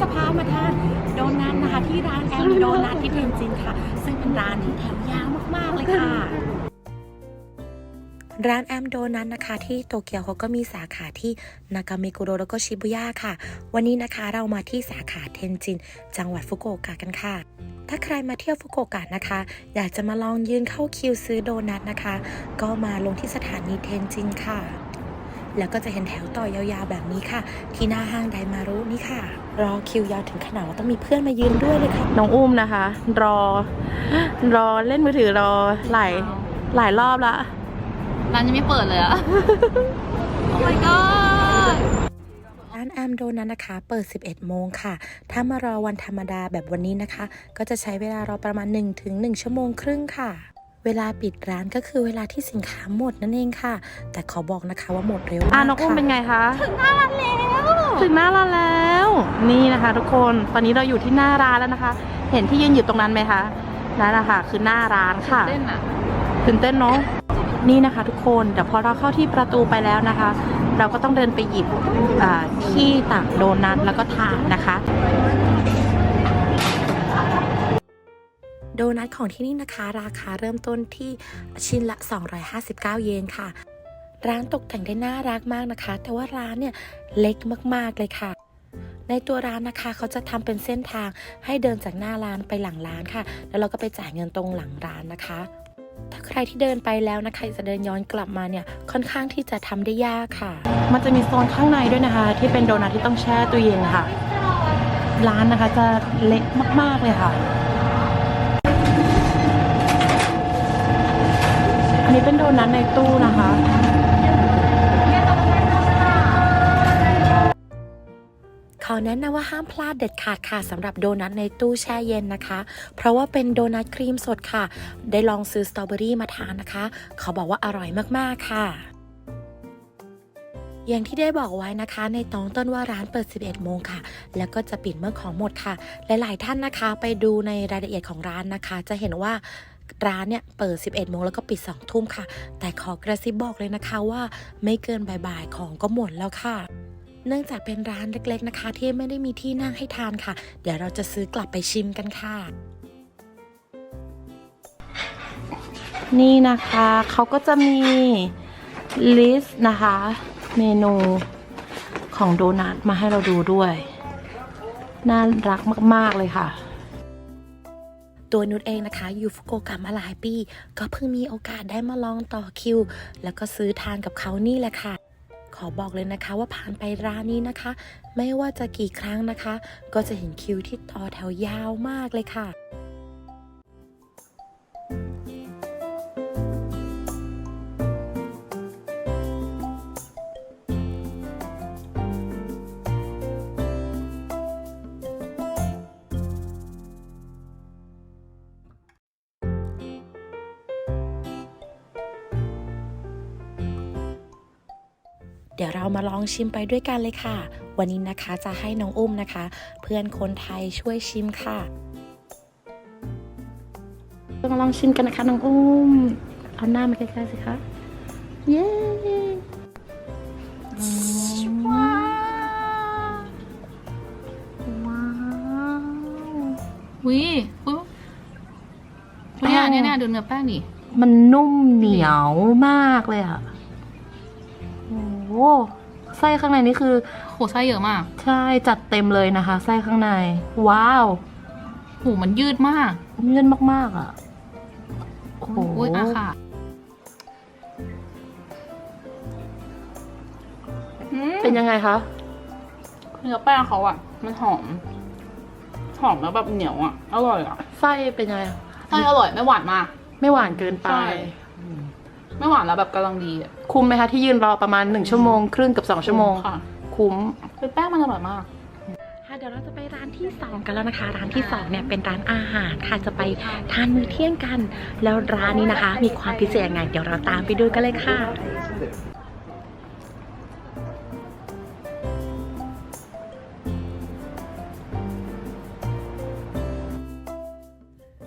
จะพามาทานโดนัทนะคะที่ร้านแอมโดนัทที่เทนจินค่ะ ซึ่งเป็นร้านที่แถวยาวมากๆเลยค่ะ ร้านแอมโดนัทนะคะ ที่โตเกียวเขาก็มีสาขาที่นากามิกุโรแล้วก็ชิบุย่าค่ะ วันนี้นะคะเรามาที่สาขาเทนจิน จังหวัดฟุกุโอกะกันค่ะถ้าใครมาเที่ยวฟุกุโอกะนะคะ อยากจะมาลองยืนเข้าคิวซื้อโดนัทนะคะ ก็มาลงที่สถานีเทนจินค่ะ แล้วก็จะเห็นแถวต่อยาวๆแบบนี้ค่ะ ที่หน้าห้างไดมารุนี่ค่ะ รอคิวยาวถึงขนาดว่าต้องมีเพื่อนมายืนด้วยเลยค่ะ น้องอุ้มนะคะ รอ รอเล่นมือถือรอหลายหลายรอบละร้านยังไม่เปิดเลยอะโอ้ my god ร้านแอมโดนัทนะคะ เปิด 11 โมงค่ะ ถ้ามารอวันธรรมดาแบบวันนี้นะคะ ก็จะใช้เวลารอประมาณ 1-1ถึง1ชั่วโมงครึ่งค่ะ เวลาปิดร้านก็คือเวลาที่สินค้าหมดนั่นเองค่ะ แต่ขอบอกนะคะว่าหมดเร็วอะมากน้องอุ้มค่ะเป็นไงคะถึงหน้าร้านแล้วถึงหน้าร้านแล้ว นี่นะคะ ทุกคนตอนนี้เราอยู่ที่หน้าร้านแล้วนะคะ เห็นที่ยืนอยู่ตรงนั้นไหมคะนั่นแหละค่ะคือหน้าร้านค่ะเต้นอะตื่นเต้นเนาะนี่นะคะ ทุกคนเดี๋ยวพอเราเข้าที่ประตูไปแล้วนะคะ เราก็ต้องเดินไปหยิบอ่าที่ตักโดนัทแล้วก็ทานนะคะ โดนัทของที่นี่นะคะ ราคาเริ่มต้นที่ชิ้นละ 259 เยนค่ะ ร้านตกแต่งได้น่ารักมากนะคะ แต่ว่าร้านเนี่ยเล็กมากๆเลยค่ะ ในตัวร้านนะคะเขาจะทำเป็นเส้นทางให้เดินจากหน้าร้านไปหลังร้านค่ะ แล้วเราก็ไปจ่ายเงินตรงหลังร้านนะคะ ถ้าใครที่เดินไปแล้วนะคะจะเดินย้อนกลับมาเนี่ยค่อนข้างที่จะทำได้ยากค่ะ มันจะมีโซนข้างในด้วยนะคะ ที่เป็นโดนัทที่ต้องแช่ตู้เย็นค่ะ ร้านนะคะจะเล็กมากๆเลยค่ะ อันนี้เป็นโดนัทในตู้นะคะขอแนะนำว่าห้ามพลาดเด็ดขาดค่ะสำหรับโดนัทในตู้แช่เย็นนะคะ เพราะว่าเป็นโดนัทครีมสดค่ะ ได้ลองซื้อสตรอเบอรี่มาทานนะคะเขาบอกว่าอร่อยมากๆค่ะ อย่างที่ได้บอกไว้นะคะ ในตอนต้นว่าร้านเปิด 11 โมงค่ะ แล้วก็จะปิดเมื่อของหมดค่ะ หลาย ๆ ท่านนะคะ ไปดูในรายละเอียดของร้านนะคะ จะเห็นว่า ร้านเนี่ยเปิด 11 โมงแล้วก็ปิด 2 ทุ่มค่ะ แต่ขอกระซิบบอกเลยนะคะว่าไม่เกินบ่ายๆของก็หมดแล้วค่ะเนื่องจากเป็นร้านเล็กๆนะคะ ที่ไม่ได้มีที่นั่งให้ทานค่ะ เดี๋ยวเราจะซื้อกลับไปชิมกันค่ะ นี่นะคะเขาก็จะมีลิสต์นะคะ เมนูของโดนัทมาให้เราดูด้วย น่ารักมากๆเลยค่ะ ตัวนุชเองนะคะอยู่ฟุกโอกะมาหลายปี ก็เพิ่งมีโอกาสได้มาลองต่อคิว แล้วก็ซื้อทานกับเขานี่แหละค่ะ ขอบอกเลยนะคะว่าผ่านไปร้านนี้นะคะ ไม่ว่าจะกี่ครั้งนะคะ ก็จะเห็นคิวที่ต่อแถวยาวมากเลยค่ะ เดี๋ยวเรามาลองชิมไปด้วยกันเลยค่ะ วันนี้นะคะจะให้น้องอุ้มนะคะ เพื่อนคนไทยช่วยชิมค่ะเรามาลองชิมกันนะคะน้องอุ้มเอาหน้ามาใกล้ๆสิคะเย้ว้าวว้าววิปุ๊บเนี่ยเนี่ยเนี่ยดูเนื้อแป้งดิมันนุ่มเหนียวมากเลยอะโอ้โห ไส้ข้างในนี่คือ โหไส้เยอะมากใช่จัดเต็มเลยนะคะ ไส้ข้างใน ว้าวโหมันยืดมากเลื่อนมากๆอะโอ้โหอุ้ยอาค่ะอืมเป็นยังไงคะเนื้อแป้งเขาอะมันหอม หอมแล้วแบบเหนียวอะอร่อยอะไส้เป็นยังไงไส้อร่อยไม่หวานมาก ไม่หวานเกินไป ใช่ ไม่หวานแล้วแบบกำลังดีอะคุ้มไหมคะที่ยืนรอประมาณ 1 ชั่วโมงครึ่งกับ 2 ชั่วโมง ค่ะคุ้มคือแป้งมันอร่อยมาก ค่ะเดี๋ยวเราจะไปร้านที่ 2 กันแล้วนะคะ ร้านที่2เนี่ยเป็นร้านอาหารค่ะจะไปทานมื้อเที่ยงกัน แล้วร้านนี้นะคะ มีความพิเศษยังไงเดี๋ยวเราตามไปดูกันเลยค่ะ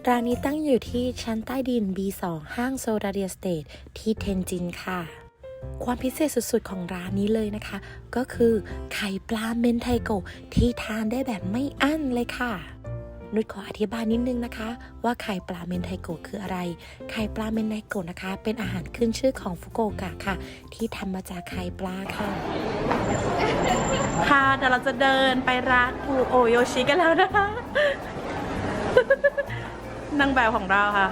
ร้านนี้ตั้งอยู่ที่ชั้นใต้ดิน B2 ห้างโซดาเรียสเตทที่เทนจินค่ะ ความพิเศษสุดๆของร้านนี้เลยนะคะ ก็คือไข่ปลาเมนไทโกะที่ทานได้แบบไม่อั้นเลยค่ะนุชขออธิบายนิดนึงนะคะ ว่าไข่ปลาเมนไทโกะคืออะไร ไข่ปลาเมนไทโกะนะคะ เป็นอาหารขึ้นชื่อของฟุกุโอกะค่ะ ที่ทำมาจากไข่ปลาค่ะ ค่ะเดี๋ยวเราจะเดินไปร้านอูโอโยชิกันแล้วนะคะ นางแบบของเราค่ะ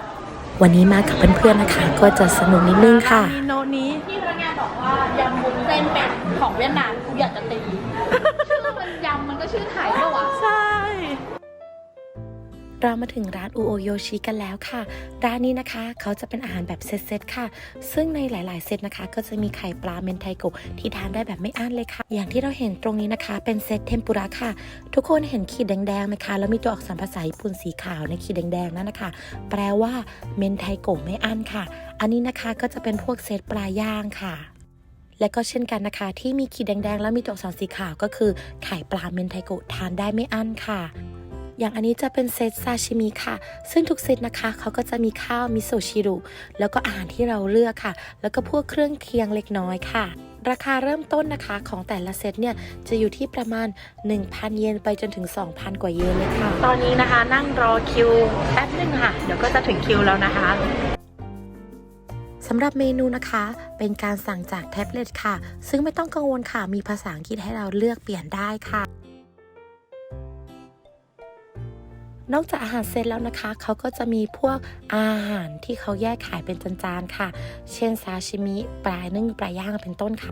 วันนี้มากับเพื่อนๆนะคะ ก็จะสนุกนิดนึงค่ะมีโนตนี้พี่พนักงานบอกว่ายำบุญเส้นเป็นของเวียดนามกูอยากจะตีชื่อมันยำมันก็ชื่อไทยปะวะใช่ เรามาถึงร้านอูโอโยชิกันแล้วค่ะ ร้านนี้นะคะเขาจะเป็นอาหารแบบเซตๆค่ะ ซึ่งในหลาย ๆ เซตนะคะ ก็จะมีไข่ปลาเมนไทโกะที่ทานได้แบบไม่อั้นเลยค่ะ อย่างที่เราเห็นตรงนี้นะคะ เป็นเซตเทมปุระค่ะ ทุกคนเห็นขีดแดงๆไหมคะ แล้วมีตัวอักษรภาษาญี่ปุ่นสีขาวในขีดแดงๆนั่นนะคะ แปลว่าเมนไทโกะไม่อั้นค่ะ อันนี้นะคะก็จะเป็นพวกเซตปลาย่างค่ะและก็เช่นกันนะคะ ที่มีขีดแดงๆ แล้วมีตัวอักษรสีขาวก็คือไข่ปลาเมนไทโกะทานได้ไม่อั้นค่ะ อย่างอันนี้จะเป็นเซตซาชิมิค่ะ ซึ่งทุกเซตนะคะเขาก็จะมีข้าวมิโซชิรุแล้วก็อาหารที่เราเลือกค่ะ แล้วก็พวกเครื่องเคียงเล็กน้อยค่ะราคาเริ่มต้นนะคะของแต่ละเซตเนี่ยจะอยู่ที่ประมาณ 1,000 เยนไปจนถึง 2,000 กว่าเยนเลยค่ะ ตอนนี้นะคะนั่งรอคิวแป๊บนึงค่ะ เดี๋ยวก็จะถึงคิวแล้วนะคะสำหรับเมนูนะคะ เป็นการสั่งจากแท็บเล็ตค่ะ ซึ่งไม่ต้องกังวลค่ะ มีภาษาอังกฤษให้เราเลือกเปลี่ยนได้ค่ะ นอกจากอาหารเซตแล้วนะคะ เขาก็จะมีพวกอาหารที่เขาแยกขายเป็นจานๆค่ะ เช่นซาชิมิ ปลานึ่งปลาย่างเป็นต้นค่ะ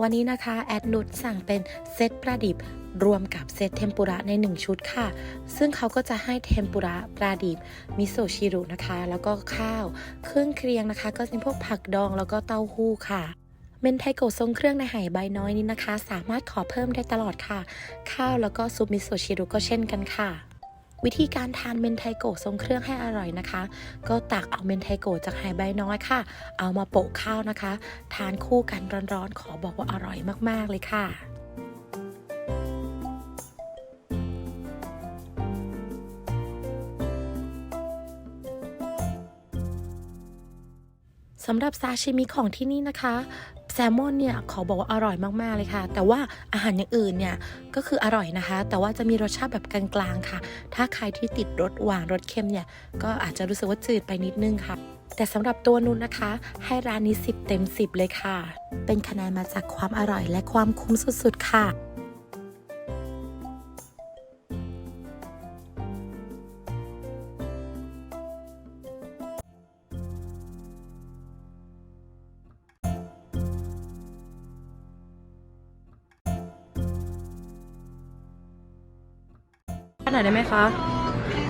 วันนี้นะคะ แอดนุชสั่งเป็นเซตปลาดิบรวมกับเซตเทมปุระใน 1 ชุดค่ะ ซึ่งเขาก็จะให้เทมปุระปลาดิบมิโซชิรุนะคะ แล้วก็ข้าว เครื่องเคียงนะคะ ก็เป็นพวกผักดองแล้วก็เต้าหู้ค่ะ เมนไทโกะทรงเครื่องในไหใบน้อยนี้นะคะ สามารถขอเพิ่มได้ตลอดค่ะ ข้าวแล้วก็ซุปมิโซชิรุก็เช่นกันค่ะ วิธีการทานเมนไทโกะทรงเครื่องให้อร่อยนะคะ ก็ตักเอาเมนไทโกะจากไหใบน้อยค่ะ เอามาโปะข้าวนะคะ ทานคู่กันร้อนๆ ขอบอกว่าอร่อยมากๆเลยค่ะสำหรับซาชิมิของที่นี่นะคะ แซลมอนเนี่ยขอบอกว่าอร่อยมากๆเลยค่ะ แต่ว่าอาหารอย่างอื่นเนี่ยก็คืออร่อยนะคะ แต่ว่าจะมีรสชาติแบบกลางๆค่ะ ถ้าใครที่ติดรสหวานรสเค็มเนี่ยก็อาจจะรู้สึกว่าจืดไปนิดนึงค่ะ แต่สำหรับตัวนุนนะคะ ให้ร้านนี้ 10 เต็ม 10 เลยค่ะ เป็นคะแนนมาจากความอร่อยและความคุ้มสุดๆค่ะ อยได้ไหมคะ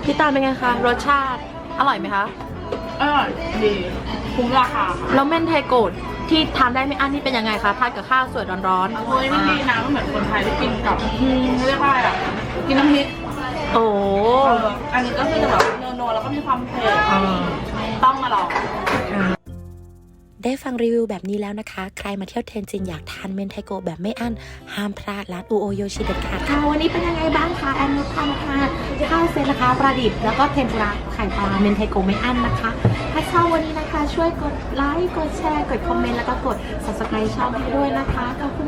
พี่ตาลเป็นไงคะรสชาติอร่อยไหมคะอร่อยดีคุ้มราคาค่ะแล้วเม่นไทโกดที่ทานได้ไม่อั้นนี่เป็นยังไงคะทานกับข้าวสวยร้อนเฮ้ยมันดีนะมันเหมือนคนไทยที่กินกับอืมเรียกว่าอะไรอะกินน้ำพริกๆโอ้เอออันนี้ก็คือจะแบบนัวๆแล้วก็มีความเผ็ดต้องมาลอง ได้ฟังรีวิวแบบนี้แล้วนะคะ ใครมาเที่ยวเทนจินอยากทานเมนไทโกแบบไม่อั้น ห้ามพลาดร้านอูโอโยชิเด็ดขาดค่ะ วันนี้เป็นยังไงบ้างคะแอนนุชพามาทานข้าวเซนนะคะปลาดิบแล้วก็เทมปุระไข่ปลาเมนไทโกไม่อั้นนะคะ ถ้าชอบวันนี้นะคะ ช่วยกดไลค์กดแชร์กดคอมเมนต์แล้วก็กด subscribe ช่องให้ด้วยนะคะขอบคุณ